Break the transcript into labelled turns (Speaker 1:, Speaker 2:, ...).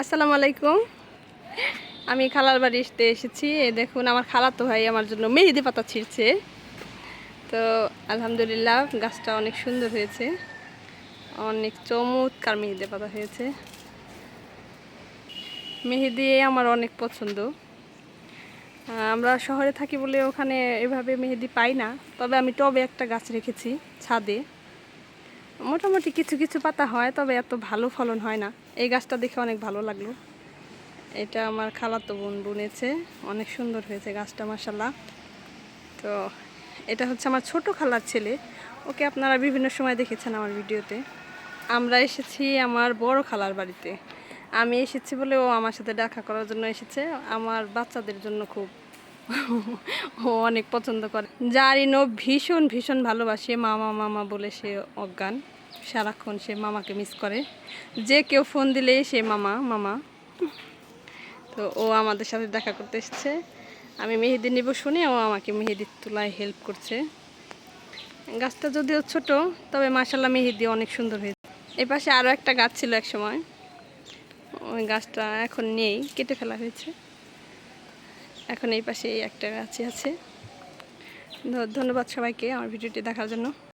Speaker 1: আসসালামু আলাইকুম। আমি খালার বাড়িতে এসেছি। দেখুন, আমার খালাতো ভাই আমার জন্য মেহেদি পাতা ছিঁড়ছে। তো আলহামদুলিল্লাহ, গাছটা অনেক সুন্দর হয়েছে। অনেক চমৎকার মেহেদি পাতা হয়েছে। মেহেদি আমার অনেক পছন্দ। আমরা শহরে থাকি বলে ওখানে এভাবে মেহেদি পাই না। তবে আমি টবে একটা গাছ রেখেছি ছাদে। মোটামুটি কিছু কিছু পাতা হয়, তবে এত ভালো ফলন হয় না। এই গাছটা দেখে অনেক ভালো লাগল। এটা আমার খালাতো বোন বুনেছে। অনেক সুন্দর হয়েছে গাছটা মাসাল্লাহ তো এটা হচ্ছে আমার ছোট খালার ছেলে। ওকে আপনারা বিভিন্ন সময় দেখেছেন আমার ভিডিওতে। আমরা এসেছি আমার বড় খালার বাড়িতে। আমি এসেছি বলে ও আমার সাথে দেখা করার জন্য এসেছে। আমার বাচ্চাদের জন্য খুব ও অনেক পছন্দ করে। জারিনও ভীষণ ভীষণ ভালোবাসে মামা মামা বলে সে অজ্ঞান। সারাক্ষণ সে মামাকে মিস করে। যে কেউ ফোন দিলেই সে মামা মামা। তো ও আমাদের সাথে দেখা করতে এসেছে। আমি মেহেদি নিব শুনে ও আমাকে মেহেদির তোলায় হেল্প করছে। গাছটা যদিও ছোট, তবে মাসাল্লাহ মেহেদি অনেক সুন্দর হয়েছে। এই পাশে আরও একটা গাছ ছিল এক সময় ওই গাছটা এখন নেই, কেটে ফেলা হয়েছে। এখন এই পাশে এই একটা গাছই আছে। ধন্যবাদ সবাইকে আমার ভিডিওটি দেখার জন্য।